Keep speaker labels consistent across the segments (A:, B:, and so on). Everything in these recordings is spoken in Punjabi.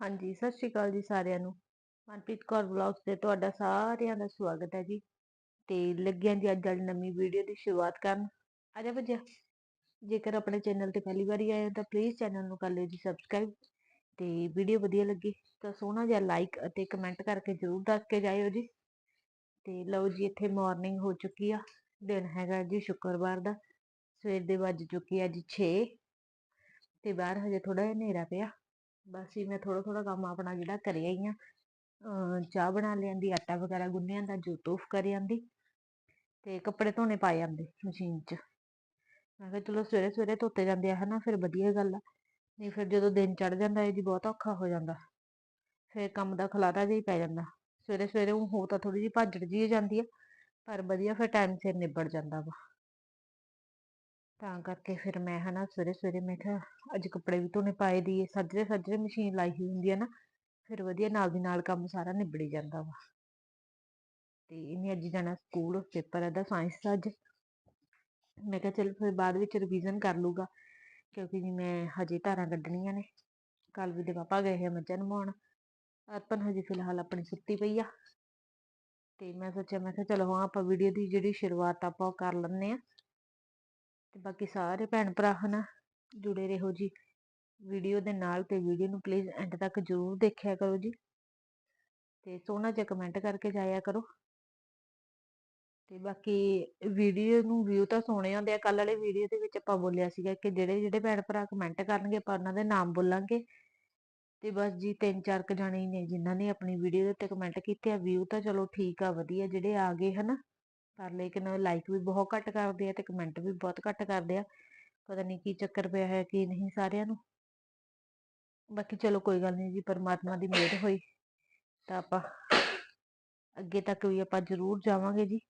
A: ਹਾਂਜੀ, ਸਤਿ ਸ਼੍ਰੀ ਅਕਾਲ ਜੀ ਸਾਰਿਆਂ ਨੂੰ। ਮਨਪ੍ਰੀਤ ਕੌਰ ਵਲੌਗਸ ਤੇ ਤੁਹਾਡਾ ਸਾਰਿਆਂ ਦਾ ਸਵਾਗਤ ਹੈ ਜੀ। ਤੇ ਲੱਗਿਆ ਜੀ ਅੱਜ ਵਾਲੀ ਨਵੀਂ ਵੀਡੀਓ ਦੀ ਸ਼ੁਰੂਆਤ ਕਰਨ। ਆ ਜਾ ਬੱਜਿਆ ਜੇਕਰ ਆਪਣੇ ਚੈਨਲ ਤੇ ਪਹਿਲੀ ਵਾਰੀ ਆਏ ਹੋ ਤਾਂ ਪਲੀਜ਼ ਚੈਨਲ ਨੂੰ ਕਰ ਲਿਓ ਜੀ ਸਬਸਕ੍ਰਾਈਬ ਤੇ ਵੀਡੀਓ ਵਧੀਆ ਲੱਗੀ ਤਾਂ ਸੋਹਣਾ ਜਿਹਾ ਲਾਈਕ ਅਤੇ ਕਮੈਂਟ ਕਰਕੇ ਜ਼ਰੂਰ ਦੱਸ ਕੇ ਜਾਇਓ ਜੀ ਤੇ ਲਓ ਜੀ ਇੱਥੇ ਮਾਰਨਿੰਗ ਹੋ ਚੁੱਕੀ ਆ ਦਿਨ ਹੈਗਾ ਜੀ ਸ਼ੁੱਕਰਵਾਰ ਦਾ ਸਵੇਰ ਦੇ ਵੱਜ ਚੁੱਕੀ ਆ ਜੀ 6 ਤੇ ਬਾਹਰ ਹਜੇ ਥੋੜਾ ਜਿਹਾ ਹਨੇਰਾ ਪਿਆ ਬਸ ਜੀ, ਮੈਂ ਥੋੜਾ ਥੋੜਾ ਕੰਮ ਆਪਣਾ ਜਿਹੜਾ ਕਰਿਆ ਹੀ ਆ ਚਾਹ ਬਣਾ ਲਿਆਂਦੀ ਆਟਾ ਵਗੈਰਾ ਗੁੰਨਿਆ ਦਾ ਜੋ ਤੋਫ ਕਰ ਜਾਂਦੀ ਤੇ ਕੱਪੜੇ ਧੋਣੇ ਪਾਏ ਜਾਂਦੇ ਮਸ਼ੀਨ 'ਚ। ਮੈਂ ਕਿਹਾ ਚਲੋ ਸਵੇਰੇ ਸਵੇਰੇ ਧੋਤੇ ਜਾਂਦੇ ਆ, ਹਨਾ, ਫਿਰ ਵਧੀਆ ਗੱਲ ਆ। ਨਹੀਂ ਫਿਰ ਜਦੋਂ ਦਿਨ ਚੜ ਜਾਂਦਾ ਹੈ ਜੀ ਬਹੁਤ ਔਖਾ ਹੋ ਜਾਂਦਾ। ਫਿਰ ਕੰਮ ਦਾ ਖਲਾਰਾ ਜਿਹਾ ਹੀ ਪੈ ਜਾਂਦਾ। ਸਵੇਰੇ ਸਵੇਰੇ ਉਹ ਹੋ ਤਾਂ ਥੋੜੀ ਜਿਹੀ ਭਾਜੜ ਜੀ ਜਾਂਦੀ ਆ, ਪਰ ਵਧੀਆ ਫਿਰ ਟਾਈਮ ਸਿਰ ਨਿਬੜ ਜਾਂਦਾ ਵਾ। ਤਾਂ ਕਰਕੇ ਫਿਰ ਮੈਂ ਹਨਾ ਸਵੇਰੇ ਸਵੇਰੇ ਮੈਂ ਕਿਹਾ, ਅੱਜ ਕੱਪੜੇ ਵੀ ਧੋਣੇ ਪਾਏ ਦੀ ਸੱਜਰੇ ਸੱਜਰੇ ਮਸ਼ੀਨ ਲਾਈ ਹੋਈ ਹੁੰਦੀ ਆ ਨਾ, ਫਿਰ ਵਧੀਆ ਨਾਲ ਦੀ ਨਾਲ ਕੰਮ ਸਾਰਾ ਨਿਬੜੀ ਜਾਂਦਾ ਵਾ। ਤੇ ਇਹਨੇ ਅੱਜ ਜਾਣਾ ਸਕੂਲ, ਪੇਪਰ ਇਹਦਾ ਸਾਇੰਸ ਦਾ ਅੱਜ। ਮੈਂ ਕਿਹਾ ਚਲ ਫਿਰ ਬਾਅਦ ਵਿੱਚ ਰਿਵੀਜ਼ਨ ਕਰ ਲੂਗਾ ਕਿਉਂਕਿ ਜੀ ਮੈਂ ਹਜੇ ਧਾਰਾਂ ਕੱਢਣੀਆਂ ਨੇ। ਕੱਲ ਵੀ ਦੇ ਪਾਪਾ ਗਏ ਆ ਮੱਝਾਂ ਨਮਾਉਣ ਅਰਪਨ ਹਜੇ ਫਿਲਹਾਲ ਆਪਣੀ ਸੁੱਤੀ ਪਈ ਆ। ਤੇ ਮੈਂ ਸੋਚਿਆ, ਮੈਂ ਕਿਹਾ ਚਲੋ ਹਾਂ, ਆਪਾਂ ਵੀਡੀਓ ਦੀ ਜਿਹੜੀ ਸ਼ੁਰੂਆਤ ਆਪਾਂ ਕਰ ਲੈਂਦੇ ਆ। ਤੇ ਬਾਕੀ ਸਾਰੇ ਭੈਣ ਭਰਾ ਹਨਾ, ਜੁੜੇ ਰਹੋ ਜੀ। ਵੀਡੀਓ ਦੇ ਨਾਲ ਤੇ ਵੀਡੀਓ ਨੂੰ ਪਲੀਜ਼ ਐਂਡ ਤੱਕ ਜ਼ਰੂਰ ਦੇਖਿਆ ਕਰੋ ਜੀ। ਤੇ ਸੋਹਣਾ ਜਿਹਾ ਕਮੈਂਟ ਕਰਕੇ ਜਾਇਆ ਕਰੋ। ਤੇ ਬਾਕੀ ਵੀਡੀਓ ਨੂੰ ਵਿਊ ਤਾਂ ਸੋਹਣੇ ਆਉਂਦੇ ਆ ਕੱਲ ਵਾਲੇ ਵੀਡੀਓ ਦੇ ਵਿੱਚ ਆਪਾਂ ਬੋਲਿਆ ਸੀਗਾ ਕਿ ਜਿਹੜੇ ਜਿਹੜੇ ਭੈਣ ਭਰਾ ਕਮੈਂਟ ਕਰਨਗੇ ਆਪਾਂ ਉਹਨਾਂ ਦੇ ਨਾਮ ਬੋਲਾਂਗੇ। ਤੇ ਬਸ ਜੀ ਤਿੰਨ ਚਾਰ ਕ ਜਾਣੇ ਨੇ ਜਿਨ੍ਹਾਂ ਨੇ ਆਪਣੀ ਵੀਡੀਓ ਦੇ ਉੱਤੇ ਕਮੈਂਟ ਕੀਤੇ ਆ ਵਿਊ ਤਾਂ ਚਲੋ ਠੀਕ ਆ, ਵਧੀਆ ਜਿਹੜੇ ਆ ਗਏ ਹਨਾ। ਪਰ ਲੇਕਿਨ ਲਾਈਕ ਵੀ ਬਹੁਤ ਘੱਟ ਕਰਦੇ ਆ ਤੇ ਕਮੈਂਟ ਵੀ ਬਹੁਤ ਘੱਟ ਕਰਦੇ ਆ। ਪਤਾ ਨੀ ਕੀ ਚੱਕਰ ਪਿਆ ਹੈ ਕੀ ਨਹੀਂ ਸਾਰਿਆਂ ਨੂੰ। ਬਾਕੀ ਚਲੋ ਕੋਈ ਗੱਲ ਨਹੀਂ ਜੀ, ਪਰਮਾਤਮਾ ਦੀ ਮਿਹਰ ਹੋਈ ਤਾਂ ਆਪਾਂ ਅੱਗੇ ਤੱਕ ਵੀ ਆਪਾਂ ਜ਼ਰੂਰ ਜਾਵਾਂਗੇ ਜੀ।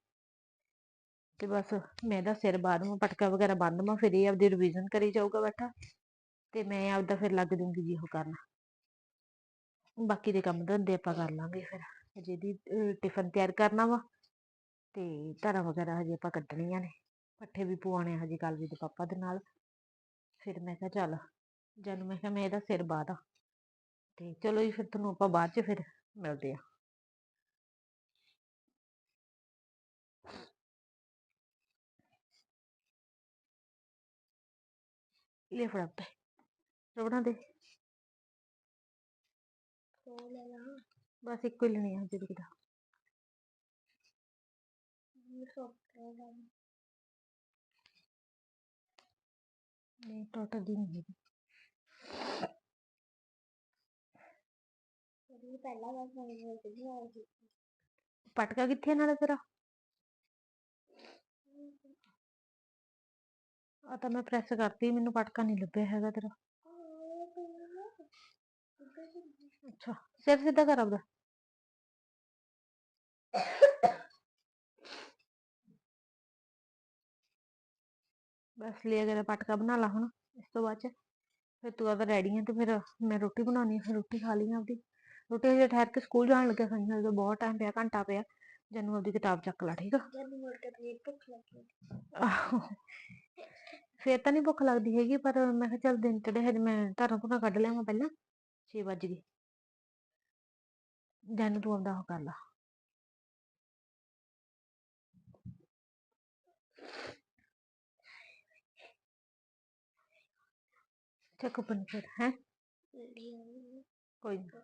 A: ਤੇ ਬਸ ਮੈਂ ਇਹਦਾ ਸਿਰ ਬਾਅਦ ਨੂੰ ਪਟਕਾ ਵਗੈਰਾ ਬੰਨ ਮਾ ਫਿਰ ਇਹ ਆਪਦੀ ਰਿਵੀਜ਼ਨ ਕਰੀ ਜਾਊਗਾ ਬੈਠਾ ਤੇ ਮੈਂ ਆਪਦਾ ਫਿਰ ਲੱਗ ਜੂੰਗੀ ਜੀ ਉਹ ਕਰਨਾ। ਬਾਕੀ ਦੇ ਕੰਮ ਧੰਦੇ ਆਪਾਂ ਕਰ ਲਾਂਗੇ ਫਿਰ। ਹਜੇ ਟਿਫਨ ਤਿਆਰ ਕਰਨਾ ਵਾ। ਤੇ ਧਾਰਾਂ ਵਗੈਰਾ ਹਜੇ ਆਪਾਂ ਕੱਢਣੀਆਂ ਨੇ। ਪੱਠੇ ਵੀ ਪਵਾਉਣੇ ਹਜੇ ਕੱਲ ਵੀ ਦੇ ਪਾਪਾ ਦੇ ਨਾਲ। ਫਿਰ ਮੈਂ ਕਿਹਾ ਚੱਲ ਜਦ ਮੈਂ ਕਿਹਾ ਮੈਂ ਇਹਦਾ ਸਿਰ ਬਾਦਾ ਤੇ ਚਲੋ ਜੀ ਫਿਰ ਤੁਹਾਨੂੰ ਆਪਾਂ ਬਾਅਦ ਚ ਫਿਰ ਮਿਲਦੇ ਆ। ਲੈ ਫੜਾ ਤੇ ਰੋਣਾ ਦੇ। ਬਸ ਇੱਕੋ ਹੀ ਲੈਣੀ ਆ ਹਜੇ ਤੱਕ ਨਹੀਂ ਟੋਟਲ ਦੀ ਨਹੀਂ ਹੈਗੀ ਪਟਕਾ ਕਿੱਥੇ ਨਾਲੇ ਤੇਰਾ? ਆ ਤਾਂ ਮੈਂ ਪ੍ਰੈਸ ਕਰਤੀ, ਮੈਨੂੰ ਪਟਕਾ ਨਹੀਂ ਲੱਭਿਆ ਹੈਗਾ ਤੇਰਾ। ਅੱਛਾ, ਸਿਰ ਸਿੱਧਾ ਕਰ ਆਪਦਾ। ਬਸ ਲਿਆ ਗਿਆ ਪਟਕਾ ਬਣਾ ਲਾ ਹੁਣ ਇਸ ਤੋਂ ਬਾਅਦ ਚ। ਫਿਰ ਤੂੰ ਆਦਾ ਰੈਡੀ ਆ ਤੇ ਫਿਰ ਮੈਂ ਰੋਟੀ ਬਣਾਉਣੀ ਆ ਫਿਰ ਰੋਟੀ ਖਾ ਲਈ ਆਪਦੀ। ਰੋਟੀ ਹਜੇ ਠਹਿਰ ਕੇ ਸਕੂਲ ਜਾਣ ਲੱਗਿਆ ਖਾਈ ਹਜੇ ਬਹੁਤ ਟਾਈਮ ਪਿਆ ਘੰਟਾ ਪਿਆ। ਜਨੂੰ ਆਪਦੀ ਕਿਤਾਬ ਚੱਕ ਲਾ ਠੀਕ ਆ? ਆਹੋ। ਫੇਰ ਤਾਂ ਨਹੀਂ ਭੁੱਖ ਲੱਗਦੀ ਹੈਗੀ ਪਰ ਮੈਂ ਕਿਹਾ ਚੱਲ ਦਿਨ ਚੜੇ ਹਜੇ ਮੈਂ ਧਾਰਾਂ ਧੁਰਾਂ ਕੱਢ ਲਿਆਵਾਂ ਪਹਿਲਾਂ 6 ਵਜ ਗਏ। ਜਨ ਤੂੰ ਆਉਂਦਾ ਉਹ ਕਰ ਲਾ। ਚੱਕ ਬਣ ਫਿਰ ਹੈ? ਕੋਈ ਨਾ।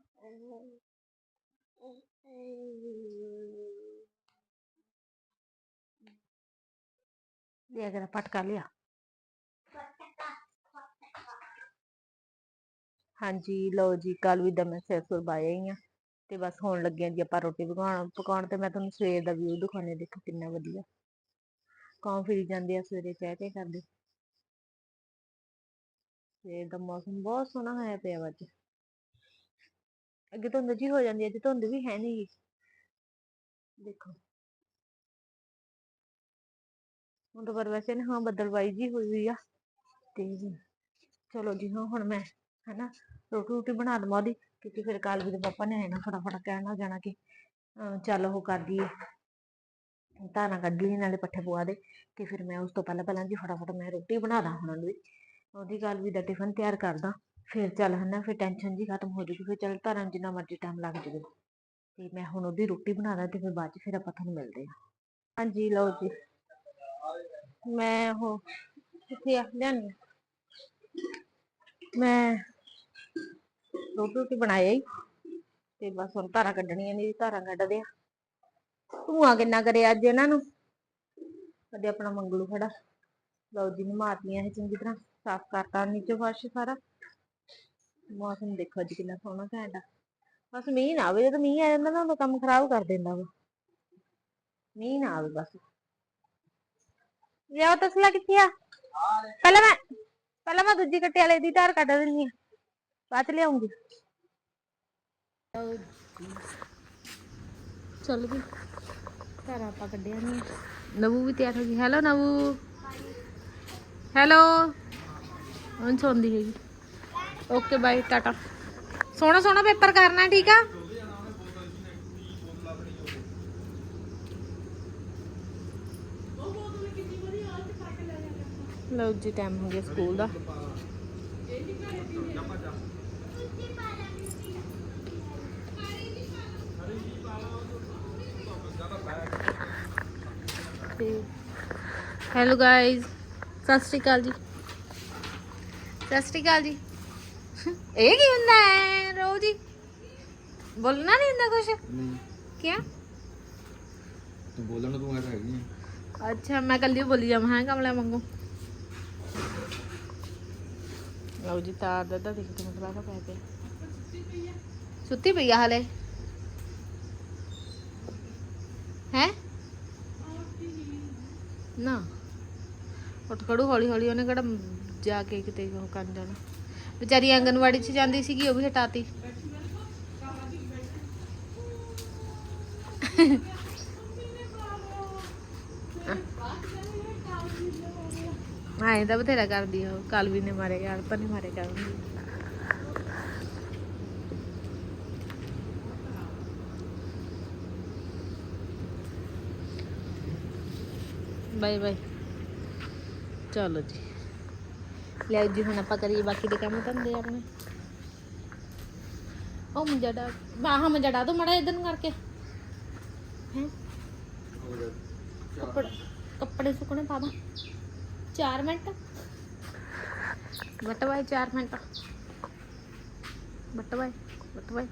A: ਲਿਆ ਕਰ ਹਾਂਜੀ, ਲਓ ਜੀ ਕੱਲ ਵੀ ਦਾ ਮੈਂ ਸਿਰ ਸੁਰ ਬਾਇਆ ਹੀ ਆ। ਤੇ ਬਸ ਹੋਣ ਲੱਗਿਆ ਜੀ ਆਪਾਂ ਰੋਟੀ ਪਕਾਉਣ। ਪਕਾਉਣ ਤੇ ਮੈਂ ਤੁਹਾਨੂੰ ਸਵੇਰ ਦਾ ਵਿਊ ਦਿਖਾਉਣੇ ਦੇਖੋ ਕਿੰਨਾ ਵਧੀਆ। ਕੌਣ ਫਿਰੀ ਜਾਂਦੇ ਆ ਸਵੇਰੇ, ਕਹਿ ਕੇ ਕਰਦੇ। ਸਵੇਰ ਦਾ ਮੌਸਮ ਬਹੁਤ ਸੋਹਣਾ ਹੋਇਆ ਪਿਆ ਵਾ ਅੱਜ। ਅੱਗੇ ਧੁੰਦ ਜੀ ਹੋ ਜਾਂਦੀ ਹੈ ਅੱਜ ਧੁੰਦ ਵੀ ਹੈ ਨਹੀਂ ਦੇਖੋ। ਹੁਣ ਤਾਂ ਪਰ ਵੈਸੇ ਨਾ ਹਾਂ, ਬੱਦਲਵਾਈ ਜੀ ਹੋਈ ਹੋਈ ਆ। ਤੇ ਚਲੋ ਜੀ, ਹਾਂ, ਹੁਣ ਮੈਂ ਹਨਾ ਰੋਟੀ ਰੋਟੀ ਬਣਾ ਦਵਾਂ ਉਹਦੀ, ਕਿਉਂਕਿ ਫਿਰ ਕਾਲ ਵੀ ਦੇ ਪਾਪਾ ਨੇ ਆਣਾ ਫਟਾਫਟ ਕਹਿਣਾ ਜਾਣਾ ਕਿ ਚੱਲ ਉਹ ਕਰਦੀ ਹੈ ਧਾਰਾਂ ਕੱਢ ਲਈ ਨਾਲੇ ਪੱਠੇ ਪਵਾ ਦੇ। ਤੇ ਫਿਰ ਮੈਂ ਉਸ ਤੋਂ ਪਹਿਲਾਂ ਪਹਿਲਾਂ ਜੀ ਫਟਾਫਟ ਮੈਂ ਰੋਟੀ ਬਣਾ ਦਾਂ ਉਹਨਾਂ ਨੂੰ ਉਹਦੀ ਗੱਲ ਵੀ ਦਾ ਟਿਫਨ ਤਿਆਰ ਕਰਦਾ, ਫਿਰ ਚੱਲ ਹਨਾ, ਫਿਰ ਟੈਨਸ਼ਨ ਜੀ ਖਤਮ ਹੋ ਜੂਗੀ, ਫਿਰ ਚੱਲ ਧਰਨ ਜਿੰਨਾ ਮਰਜ਼ੀ ਟਾਈਮ ਲੱਗ ਜਾਵੇ। ਤੇ ਮੈਂ ਹੁਣ ਉਹਦੀ ਰੋਟੀ ਬਣਾ ਦਾਂ ਤੇ ਫਿਰ ਬਾਅਦ ਚ ਫਿਰ ਆਪਾਂ ਤੁਹਾਨੂੰ ਮਿਲਦੇ ਹਾਂ ਹਾਂਜੀ, ਲਓ ਜੀ। ਮੈਂ ਉਹ ਕਿੱਥੇ ਆ? ਲਿਆਨੀ ਮੈਂ ਰੋਟੀ ਰੋਟੀ ਬਣਾਇਆ ਹੀ ਤੇ ਬਸ ਹੁਣ ਧਾਰਾਂ ਕੱਢਣੀਆਂ ਨੇ ਧਾਰਾਂ ਕੱਢਦੇ ਆ। ਧੂਆਂ ਕਿੰਨਾ ਕਰਿਆ ਅੱਜ ਇਹਨਾਂ ਨੂੰ? ਕਦੇ ਆਪਣਾ ਮੰਗਲੂ ਖੜਾ। ਲਓ ਜੀ ਨਮਾਤੀਆਂ ਇਹ ਚੰਗੀ ਤਰ੍ਹਾਂ। ਸਾਫ਼ ਕਰਤਾ ਨੀਚੇ ਫਰਸ਼ ਸਾਰਾ। ਮੌਸਮ ਦੇਖੋ ਅੱਜ ਕਿੰਨਾ ਸੋਹਣਾ ਘੈਂਟ ਆ ਬਸ ਮੀਂਹ ਨਾ ਆਵੇ ਜਦੋਂ ਮੀਂਹ ਆ ਜਾਂਦਾ ਨਾ ਉਹ ਕੰਮ ਖਰਾਬ ਕਰ ਦਿੰਦਾ ਵਾ। ਮੀਂਹ ਨਾ ਆਵੇ ਬਸ। ਲਿਆਓ ਤਸਲਾ ਕਿੱਥੇ ਆ? ਪਹਿਲਾਂ ਮੈਂ ਪਹਿਲਾਂ ਮੈਂ ਦੂਜੀ ਕੱਟੇ ਵਾਲੇ ਦੀ ਧਾਰ ਕੱਢ ਦਿੰਦੀ ਆ। ਬਾਅਦ ਲਿਆਉਂਗੀ। ਚੱਲ ਵੀ ਘਰ ਆਪਾਂ ਕੱਢਿਆ ਨਹੀਂ ਨਵੂ ਵੀ ਤਿਆਰ ਹੋ ਗਈ। ਹੈਲੋ ਨਵੂ। ਹੈਲੋ। ਹੁਣ ਸੌਂਦੀ ਹੈਗੀ। ਓਕੇ ਬਾਈ ਟਾਟਾ ਸੋਹਣਾ ਸੋਹਣਾ ਪੇਪਰ ਕਰਨਾ, ਠੀਕ ਆ? ਲਓ ਜੀ ਟਾਈਮ ਹੋ ਗਿਆ ਸਕੂਲ ਦਾ। ਹੈਲੋ ਗਾਇਜ਼ ਸਤਿ ਸ਼੍ਰੀ ਅਕਾਲ ਜੀ। ਸਤਿ ਸ਼੍ਰੀ ਅਕਾਲ ਜੀ। ਇਹ ਕੀ ਹੁੰਦਾ ਹੈ ਰੋ ਜੀ ਬੋਲਣਾ ਨਹੀਂ ਹੁੰਦਾ ਕੁਛ?
B: ਨਹੀਂ।
A: ਕਿਆ
B: ਤੂੰ ਬੋਲਣ ਤੂੰ ਐ ਹੈਗੀ ਆ।
A: ਅੱਛਾ ਮੈਂ ਕੱਲੀ ਬੋਲੀ ਜਾਵਾਂ ਹਾਂ ਕਮਲਾ ਵਾਂਗੂ? ਲਓ ਜੀ ਤਾਰ ਦਾ ਤਾਂ ਦੇਖ ਕਿਵੇਂ ਕਰਾ ਪੈ ਪਿਆ ਸੁੱਤੀ ਪਈ ਆ ਹਲੇ? ਹੈ? ਨਾ। ਉੱਠ ਖੜੂ ਹੌਲੀ ਹੌਲੀ ਉਹਨੇ ਕਿਹੜਾ ਜਾ ਕੇ ਕਿਤੇ ਉਹ ਕਰਨ ਜਾਣਾ। ਵਿਚਾਰੀ ਆਂਗਨਵਾੜੀ 'ਚ ਜਾਂਦੀ ਸੀਗੀ, ਉਹ ਵੀ ਹਟਾਤੀ। ਹਾਂ। ਇਹ ਬਥੇਰਾ ਕਰਦੀ ਉਹ ਕੱਲ ਵੀ ਨੇ ਮਾਰੇ ਯਾਰ ਤਾਂ ਨਹੀਂ ਮਾਰੇ ਕਰਦੀ ਬਾਏ ਬਾਏ। ਚਲੋ ਜੀ। ਲੈ ਜੀ, ਹੁਣ ਆਪਾਂ ਕਰੀਏ ਬਾਕੀ ਦੇ ਕੰਮ ਧੰਦੇ ਆਪਣੇ। ਉਹ ਮੰਜਾ ਡਾ ਆਹ ਮੰਜਾ ਡਾ ਦੋ ਮੜਾ ਇਧਰ ਕਰਕੇ। ਹੈ? ਕੱਪੜੇ ਕੱਪੜੇ ਸੁੱਕਣੇ ਪਾ ਦੋ। 4 ਮਿੰਟ। ਬਟਵਾਏ 4 ਮਿੰਟ। ਬਟਵਾਏ ਬਟਵਾਏ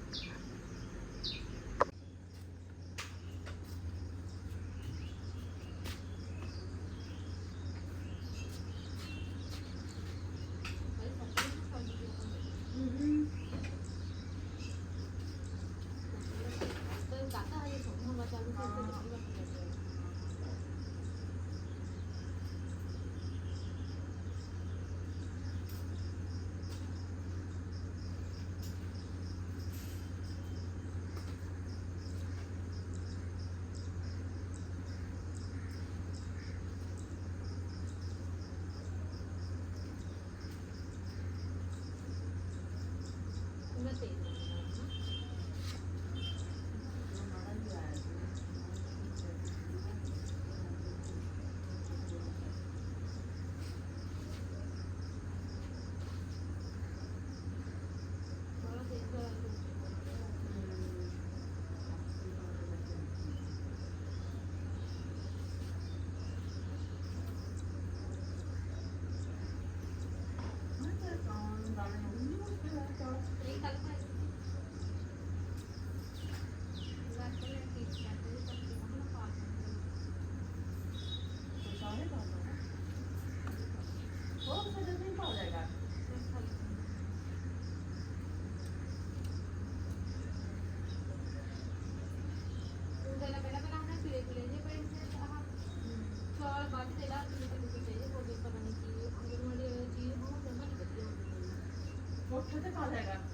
C: 不是放这个。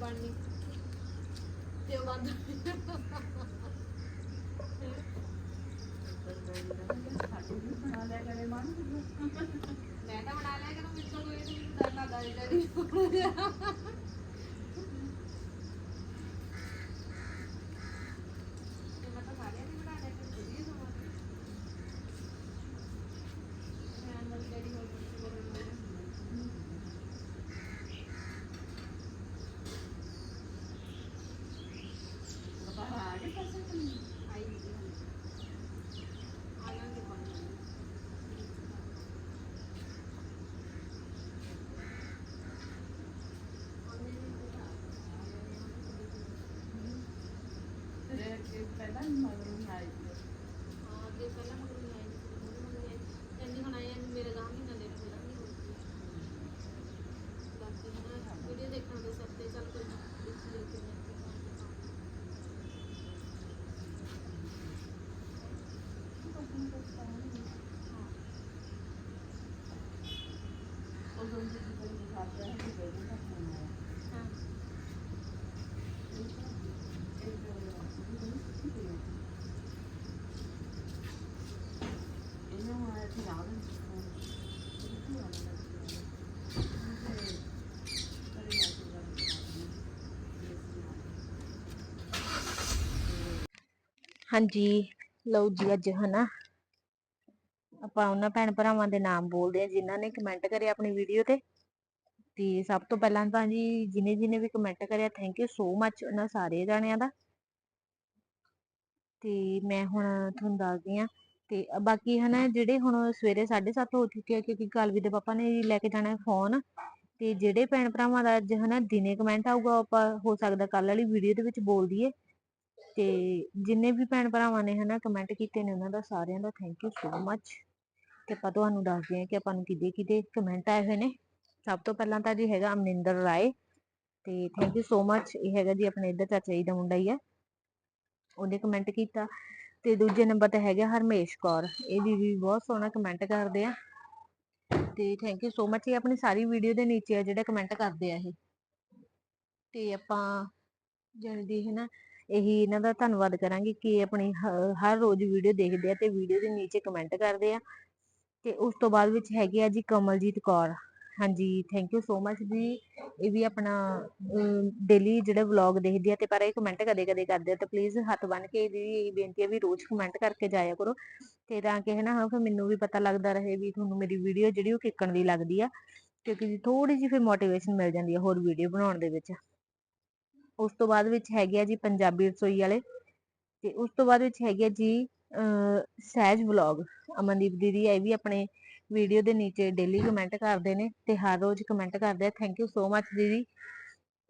C: ਬਣਨੀ। ਤੇ ਉਹ ਬੰਦ ਮੈਂ ਤਾਂ ਬਣਾ ਲਿਆ ਕਰੂੰ ਮੈਨੂੰ ਕੋਈ ਨਹੀਂ ਡਰ ਲੱਗਦਾ ਜਿਹੜਾ ਆਈ ਨਹੀਂ ਆਇਆਂਗੇ ਪੰਜ ਹਾਂ ਅੱਗੇ ਪਹਿਲਾਂ ਮਗਰ ਨਹੀਂ ਆਈ ਸੀ ਮਗਰ ਮਗਰ ਆਈ ਕਹਿੰਦੀ ਹੁਣ ਆਏ ਮੇਰੇ ਗਾਂ ਮਹੀਨਾ ਲੇਟ ਮੇਰਾ ਵੀ ਹੋ ਗਿਆ ਬਾਕੀ ਨਾ ਵੀਡੀਓ ਦੇਖਣ ਦੇ ਸਿਰ ਤੇ ਚੱਲ ਕੋਈ ਨਾ ਦੇਖ ਲਿਓ ਕਿਵੇਂ ਹਾਂ
A: ਹਾਂਜੀ, ਲਓ ਜੀ ਅੱਜ ਹਨਾ। ਆਪਾਂ ਉਹਨਾਂ ਭੈਣ ਭਰਾਵਾਂ ਦੇ ਨਾਮ ਬੋਲਦੇ ਆ ਜਿਨ੍ਹਾਂ ਨੇ ਕਮੈਂਟ ਕਰਿਆ ਆਪਣੀ ਵੀਡੀਓ ਤੇ। ਤੇ ਸਭ ਤੋਂ ਪਹਿਲਾਂ ਤਾਂ ਜੀ ਜਿਨੇ ਜਿਨੇ ਵੀ ਕਮੈਂਟ ਕਰਿਆ ਥੈਂਕ ਯੂ ਸੋ ਮੱਚ ਉਹਨਾਂ ਸਾਰੇ ਜਾਣਿਆਂ ਦਾ। ਤੇ ਮੈਂ ਹੁਣ ਤੁਹਾਨੂੰ ਦੱਸਦੀ ਆ ਤੇ ਬਾਕੀ ਹਨਾ ਜਿਹੜੇ ਹੁਣ ਸਵੇਰੇ 7:30 ਹੋ ਚੁੱਕੇ ਆ ਕਿਉਂਕਿ ਕਾਲਵੀ ਦੇ ਪਾਪਾ ਨੇ ਲੈ ਕੇ ਜਾਣਾ ਫੋਨ ਤੇ ਜਿਹੜੇ ਭੈਣ ਭਰਾਵਾਂ ਦਾ ਅੱਜ ਹਨਾ ਦਿਨੇ ਕਮੈਂਟ ਆਊਗਾ ਆਪਾਂ ਹੋ ਸਕਦਾ ਕੱਲ ਵਾਲੀ ਵੀਡੀਓ ਦੇ ਵਿੱਚ ਬੋਲ ਦਈਏ। ਤੇ ਜਿੰਨੇ ਵੀ ਭੈਣ ਭਰਾਵਾਂ ਨੇ ਹਨਾ ਕਮੈਂਟ ਕੀਤੇ ਨੇ ਉਹਨਾਂ ਦਾ ਸਾਰਿਆਂ ਦਾ ਥੈਂਕ ਯੂ ਸੋ ਮੱਚ ਤੇ ਆਪਾਂ ਤੁਹਾਨੂੰ ਦੱਸਦੇ ਹਾਂ ਕਿ ਆਪਾਂ ਨੂੰ ਕਿਹਦੇ ਕਿਹਦੇ ਕਮੈਂਟ ਆਏ ਹੋਏ ਨੇ। ਸਭ ਤੋਂ ਪਹਿਲਾਂ ਤਾਂ ਜੀ ਹੈਗਾ ਅਮਨਿੰਦਰ ਰਾਏ ਤੇ ਥੈਂਕ ਯੂ ਸੋ ਮੱਚ ਇਹ ਹੈਗਾ ਜੀ ਆਪਣੇ ਇੱਧਰ ਚਾਚਾ ਜੀ ਦਾ ਮੁੰਡਾ ਹੀ ਹੈ ਉਹਨੇ ਕਮੈਂਟ ਕੀਤਾ ਤੇ ਦੂਜੇ ਨੰਬਰ ਤੇ ਹੈਗਾ ਹਰਮੇਸ਼ ਕੌਰ, ਇਹ ਦੀਦੀ ਵੀ ਬਹੁਤ ਸੋਹਣਾ ਕਮੈਂਟ ਕਰਦੇ ਆ। ਤੇ ਥੈਂਕ ਯੂ ਸੋ ਮੱਚ ਇਹ ਆਪਣੀ ਸਾਰੀ ਵੀਡੀਓ ਦੇ ਨੀਚੇ ਆ ਜਿਹੜੇ ਕਮੈਂਟ ਕਰਦੇ ਆ ਇਹ। ਤੇ ਆਪਾਂ ਜਲਦੀ ਹੈ ਨਾ ਇਹੀ ਇਹਨਾਂ ਦਾ ਧੰਨਵਾਦ ਕਰਾਂਗੇ ਕਿ ਆਪਣੀ ਹਰ ਰੋਜ਼ ਵੀਡੀਓ ਦੇਖਦੇ ਆ ਤੇ ਵੀਡੀਓ ਦੇ ਨੀਚੇ ਕਮੈਂਟ ਕਰਦੇ ਆ। ਤੇ ਉਸ ਤੋਂ ਬਾਅਦ ਵਿੱਚ ਹੈਗੇ ਆ ਜੀ ਕਮਲਜੀਤ ਕੌਰ। ਹਾਂਜੀ ਥੈਂਕ ਯੂ ਸੋ ਮਚ ਜੀ। ਇਹ ਵੀ ਆਪਣਾ ਡੇਲੀ ਜਿਹੜੇ ਵਲੌਗ ਦੇਖਦੇ ਆ ਤੇ ਪਰ ਇਹ ਕਮੈਂਟ ਕਦੇ ਕਦੇ ਕਰਦੇ ਆ ਤਾਂ ਪਲੀਜ਼ ਹੱਥ ਬੰਨ ਕੇ ਇਹਦੀ ਬੇਨਤੀ ਹੈ ਵੀ ਰੋਜ਼ ਕਮੈਂਟ ਕਰਕੇ ਜਾਇਆ ਕਰੋ। ਤੇ ਤਾਂ ਕਿ ਹਨਾ, ਫਿਰ ਮੈਨੂੰ ਵੀ ਪਤਾ ਲੱਗਦਾ ਰਹੇ ਵੀ ਤੁਹਾਨੂੰ ਮੇਰੀ ਵੀਡੀਓ ਜਿਹੜੀ ਉਹ ਕਿੱਕਣ ਦੀ ਲੱਗਦੀ ਆ। ਕਿਉਂਕਿ ਥੋੜੀ ਜਿਹੀ ਫਿਰ ਮੋਟੀਵੇਸ਼ਨ ਮਿਲ ਜਾਂਦੀ ਆ ਹੋਰ ਵੀਡੀਓ ਬਣਾਉਣ ਦੇ ਵਿੱਚ। ਉਸ ਤੋਂ ਬਾਅਦ ਵਿੱਚ ਹੈਗੇ ਆ ਜੀ ਪੰਜਾਬੀ ਰਸੋਈ ਵਾਲੇ ਤੇ ਉਸ ਤੋਂ ਬਾਅਦ ਵਿੱਚ ਹੈਗੇ ਆ ਜੀ ਸਹਿਜ ਵਲੌਗ। ਅਮਨਦੀਪ ਦੀਦੀ ਇਹ ਵੀ ਆਪਣੇ ਵੀਡੀਓ ਦੇ ਨੀਚੇ ਡੇਲੀ ਕਮੈਂਟ ਕਰਦੇ ਨੇ ਤੇ ਹਰ ਰੋਜ਼ ਕਮੈਂਟ ਕਰਦੇ ਆ। ਥੈਂਕ ਯੂ ਸੋ ਮਚ ਦੀਦੀ।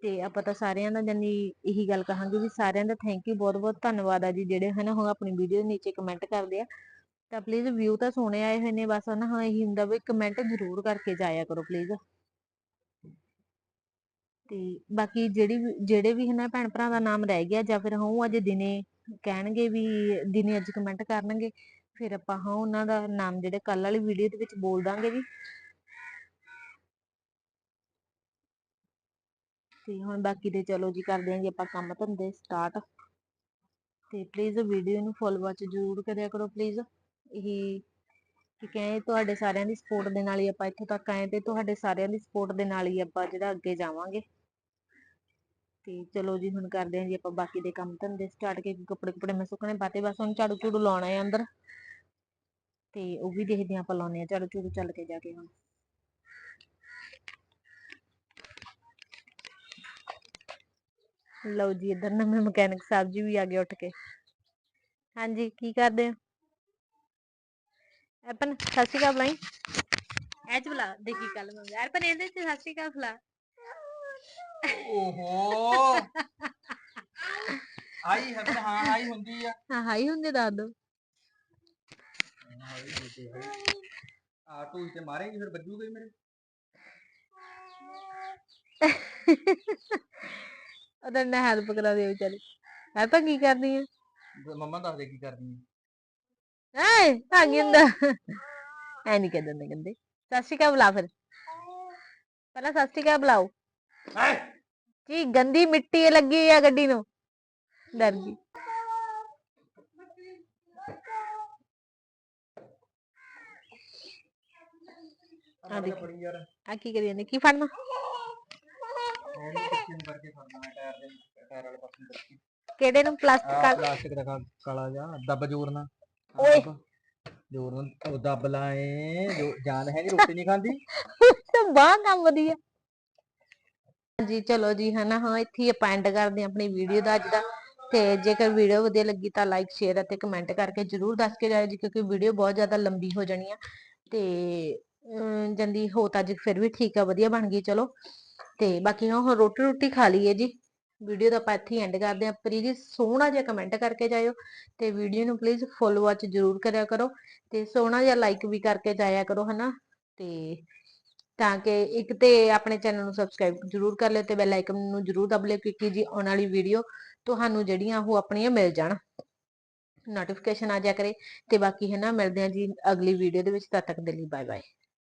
A: ਤੇ ਆਪਾਂ ਤਾਂ ਸਾਰਿਆਂ ਦਾ ਜਾਨੀ ਇਹੀ ਗੱਲ ਕਹਾਂਗੇ ਵੀ ਸਾਰਿਆਂ ਦਾ ਥੈਂਕ ਯੂ ਬਹੁਤ ਬਹੁਤ ਧੰਨਵਾਦ ਆ ਜੀ ਜਿਹੜੇ ਹਨਾ ਹੁਣ ਆਪਣੀ ਵੀਡੀਓ ਦੇ ਨੀਚੇ ਕਮੈਂਟ ਕਰਦੇ ਆ। ਤਾਂ ਪਲੀਜ਼ ਵਿਊ ਤਾਂ ਸੋਹਣੇ ਆਏ ਹੋਏ ਨੇ ਬਸ ਨਾ ਹਾਂ, ਇਹੀ ਹੁੰਦਾ ਵੀ ਕਮੈਂਟ ਜ਼ਰੂਰ ਕਰਕੇ ਜਾਇਆ ਕਰੋ ਪਲੀਜ਼ ਤੇ ਬਾਕੀ ਜਿਹੜੀ ਵੀ- ਜਿਹੜੇ ਵੀ ਹਨਾ ਭੈਣ ਭਰਾ ਦਾ ਨਾਮ ਰਹਿ ਗਿਆ ਜਾਂ ਫਿਰ ਹਾਂ ਅੱਜ ਦਿਨੇ ਕਹਿਣਗੇ ਵੀ ਦਿਨੇ ਅੱਜ ਕਮੈਂਟ ਕਰਨਗੇ, ਫਿਰ ਆਪਾਂ ਹਾਂ ਉਹਨਾਂ ਦਾ ਨਾਮ ਜਿਹੜੇ ਕੱਲ ਵਾਲੀ ਵੀਡੀਓ ਦੇ ਵਿੱਚ ਬੋਲ ਦਾਂਗੇ ਜੀ ਤੇ ਹੁਣ ਬਾਕੀ ਦੇ ਚਲੋ ਜੀ ਕਰਦੇ ਆਂ ਜੀ ਆਪਾਂ ਕੰਮ ਧੰਦੇ ਸਟਾਰਟ ਤੇ ਪਲੀਜ਼ ਵੀਡੀਓ ਨੂੰ ਫੁੱਲ ਵਾਚ ਜ਼ਰੂਰ ਕਰਿਆ ਕਰੋ ਪਲੀਜ਼ ਇਹ ਠੀਕ ਹੈ ਤੁਹਾਡੇ ਸਾਰਿਆਂ ਦੀ ਸਪੋਰਟ ਦੇ ਨਾਲ ਹੀ ਆਪਾਂ ਇੱਥੋਂ ਤੱਕ ਆਏ ਤੇ ਤੁਹਾਡੇ ਸਾਰਿਆਂ ਦੀ ਸਪੋਰਟ ਦੇ ਨਾਲ ਹੀ ਆਪਾਂ ਜਿਹੜਾ ਅੱਗੇ ਜਾਵਾਂਗੇ। ਤੇ ਚਲੋ ਜੀ ਹੁਣ ਕਰਦੇ ਆਂ ਜੀ ਆਪਾਂ ਬਾਕੀ ਦੇ ਕੰਮ ਧੰਦੇ ਸਟਾਰਟ ਕੇ ਕੱਪੜੇ ਕੁਪੜੇ ਮੈਂ ਸੁੱਕਣੇ ਪਾਤੇ, ਬਸ ਹੁਣ ਝਾੜੂ ਝੂੜੂ ਲਾਉਣਾ ਹੈ ਅੰਦਰ। ਤੇ ਉਹ ਵੀ ਦੇਖਦੇ ਆਂ ਆਪਾਂ ਲਾਉਣੇ ਆ ਝਾੜੂ ਝੂੜੂ ਚੱਲ ਕੇ ਜਾ ਕੇ ਹੁਣ। ਲਓ ਜੀ ਇੱਧਰ ਨਾ ਮੈਂ ਮਕੈਨਿਕ ਸਾਹਿਬ ਜੀ ਵੀ ਆ ਗਏ ਉੱਠ ਕੇ। ਹਾਂਜੀ, ਕੀ ਕਰਦੇ ਹੋ? ਐਪਨ ਸਤਿ ਸ਼੍ਰੀ ਅਕਾਲ ਬੁਲਾਈ। ਐਚ ਬੁਲਾ ਦੇਖੀ ਕੱਲ ਮੈਂ ਯਾਰ ਇਹਦੇ ਤੇ ਸਤਿ ਸ਼੍ਰੀ ਅਕਾਲ ਬੁਲਾ।
B: ਓਹੋ। ਆਈ ਹੈ ਪਰ ਹਾਂ ਆਈ ਹੁੰਦੀ ਆ।
A: ਹਾਂ ਹਾਈ ਹੁੰਦੇ ਦੱਸ ਦੋ।
B: ਆ ਤੂੰ ਤੇ ਮਾਰੇਗੀ ਫਿਰ ਵੱਜੂਗਾ ਹੀ ਮੇਰੇ?
A: ਉਹਦਾ ਨਾ ਹੈਲਪ ਕਰਾ ਦੇ ਵਿਚਾਰੀ। ਹੈ ਤਾਂ ਕੀ ਕਰਦੀ ਹੈ
B: ਦ- ਮੰਮਾ ਦੱਸ ਦੇ ਕੀ ਕਰਨੀ
A: ਐ ਆ ਗਿੰਦਾ ਐ ਨਹੀਂ ਕਹਿੰਦੇ ਨੇ ਕਹਿੰਦੇ। ਸਤਿ ਸ਼੍ਰੀ ਅਕਾਲ ਬੁਲਾ ਫਿਰ। ਪਹਿਲਾਂ ਸਤਿ ਸ਼੍ਰੀ ਅਕਾਲ ਬੁਲਾਓ।
B: ਹੈ?
A: ਕੀ ਗੰਦੀ ਮਿੱਟੀ ਲੱਗੀ ਆ ਗੱਡੀ ਨੂੰ? ਡਰ ਗਈ। ਆ ਦੇਖ। ਆ ਕੀ ਕਰੀ ਜਾਂਦੇ? ਕੀ ਫੜਨਾ? ਕਿਹੜੇ ਨੂੰ? ਪਲਾਸਟਿਕ ਵਾਲਾ
B: ਪਲਾਸਟਿਕ ਦਾ ਕਾਲਾ ਜਾ ਦੱਬ ਜੋਰ ਨਾਲ।
A: ਓਏ।
B: ਜੋਰ ਨਾਲ ਉਹ ਦੱਬ ਲਾਏ ਜੋ ਜਾਨ ਹੈ ਨਹੀਂ ਰੋਟੀ ਨਹੀਂ ਖਾਂਦੀ।
A: ਤਾਂ ਬਾਹ ਕੰਮ ਵਧੀਆ। ਜੀ ਚਲੋ ਜੀ, ਹਨਾ, ਹਾਂ, ਇੱਥੇ ਆਪਾਂ ਐਂਡ ਕਰਦੇ ਹਾਂ ਆਪਣੀ ਵੀਡੀਓ ਦਾ ਅੱਜ ਦਾ। ਤੇ ਜੇਕਰ ਵੀਡੀਓ ਵਧੀਆ ਲੱਗੀ ਤਾਂ ਲਾਈਕ ਸ਼ੇਅਰ ਅਤੇ ਕਮੈਂਟ ਕਰਕੇ ਜਰੂਰ ਦੱਸ ਕੇ ਜਾਇਓ ਜੀ, ਕਿਉਂਕਿ ਵੀਡੀਓ ਬਹੁਤ ਜ਼ਿਆਦਾ ਲੰਬੀ ਹੋ ਜਾਣੀ ਆ। ਤੇ ਜੰਦੀ ਹੋ ਤਾਂ ਅੱਜ ਫਿਰ ਵੀ ਠੀਕ ਆ, ਵਧੀਆ ਬਣ ਗਈ, ਚਲੋ। ਤੇ ਬਾਕੀ ਹਾਂ ਹੁਣ ਰੋਟੀ ਰੋਟੀ ਖਾ ਲਈਏ ਜੀ। ਵੀਡੀਓ ਦਾ ਆਪਾਂ ਇੱਥੇ ਐਂਡ ਕਰਦੇ ਹਾਂ। ਪਲੀਜ਼ ਸੋਹਣਾ ਜਿਹਾ ਕਮੈਂਟ ਕਰਕੇ ਜਾਇਓ ਤੇ ਵੀਡੀਓ ਨੂੰ ਪਲੀਜ਼ ਫੁੱਲ ਵਾਚ ਜਰੂਰ ਕਰਿਆ ਕਰੋ। ਤੇ ਸੋਹਣਾ ਜਿਹਾ ਲਾਈਕ ਵੀ ਕਰਕੇ ਜਾਇਆ ਕਰੋ, ਹਨਾ। ਤੇ ਤਾਂ ਕਿ ਇੱਕ ਤੇ ਆਪਣੇ ਚੈਨਲ ਨੂੰ ਸਬਸਕ੍ਰਾਈਬ ਜਰੂਰ ਕਰ ਲਿਓ ਤੇ ਬੈਲ ਆਈਕਨ ਨੂੰ ਜਰੂਰ ਦਬ ਲਿਓ ਕਿਉਂਕਿ ਜੀ ਆਉਣ ਵਾਲੀ ਵੀਡੀਓ ਤੁਹਾਨੂੰ ਜਿਹੜੀਆਂ ਉਹ ਆਪਣੀਆਂ ਮਿਲ ਜਾਣ। ਨੋਟੀਫਿਕੇਸ਼ਨ ਆ ਜਾ ਕਰੇ ਤੇ ਬਾਕੀ ਹੈ ਨਾ, ਮਿਲਦੇ ਆ ਜੀ ਅਗਲੀ ਵੀਡੀਓ ਦੇ ਵਿੱਚ, ਤਦ ਤੱਕ ਦੇ ਲਈ ਬਾਏ ਬਾਏ